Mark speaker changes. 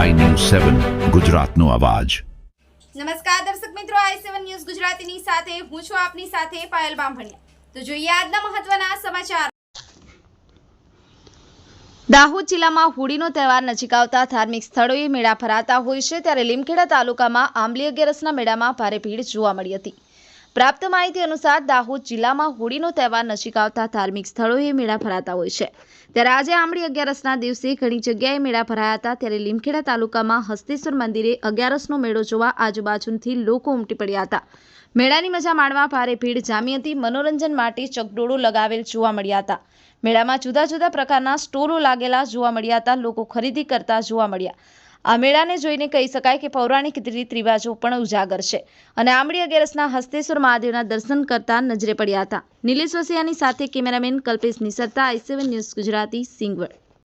Speaker 1: સેવન, ગુજરાતનો અવાજ.
Speaker 2: નમસ્કાર દર્શક મિત્રો, આઈ સેવન ન્યૂઝ ગુજરાતીની સાથે હું છું આપની સાથે પાયલ બામભણિયા. તો જોઈએ આજના મહત્વના સમાચાર. દાહોદ જિલ્લામાં હોળીનો તહેવાર નજીક આવતા ધાર્મિક સ્થળોએ મેળા ભરાતા હોય છે, ત્યારે લીમખેડા તાલુકામાં આંબલી અગિયારસના મેળામાં ભારે ભીડ જોવા મળી હતી. પ્રાપ્ત માહિતી અનુસાર દાહોદ જિલ્લામાં હોળીનો તહેવાર નજીક આવતા ધાર્મિક સ્થળોએ મેળા ભરાતા હોય છે. ત્યારે આજે આંબળી અગિયારસના દિવસે ઘણી જગ્યાએ મેળા ભરાયા હતા. ત્યારે લીમખેડા તાલુકામાં હસ્તેશ્વર મંદિરે અગિયારસનો મેળો જોવા આજુબાજુથી લોકો ઉમટી પડ્યા હતા. મેળાની મજા માણવા ભારે ભીડ જામી હતી. મનોરંજન માટે ચકડોળો લગાવેલ જોવા મળ્યા હતા. મેળામાં જુદા જુદા પ્રકારના સ્ટોલો લાગેલા જોવા મળ્યા હતા. લોકો ખરીદી કરતા જોવા મળ્યા. આ મેળાને જોઈને કહી શકાય કે પૌરાણિક રીત રિવાજો પણ ઉજાગર છે. અને આંબળી અગિયારસના હસ્તેશ્વર મહાદેવના દર્શન કરતા નજરે પડ્યા હતા. નિલેશ વસિયાની સાથે cameraman Kalpesh Nisarta, I news Gujarati, Singvad.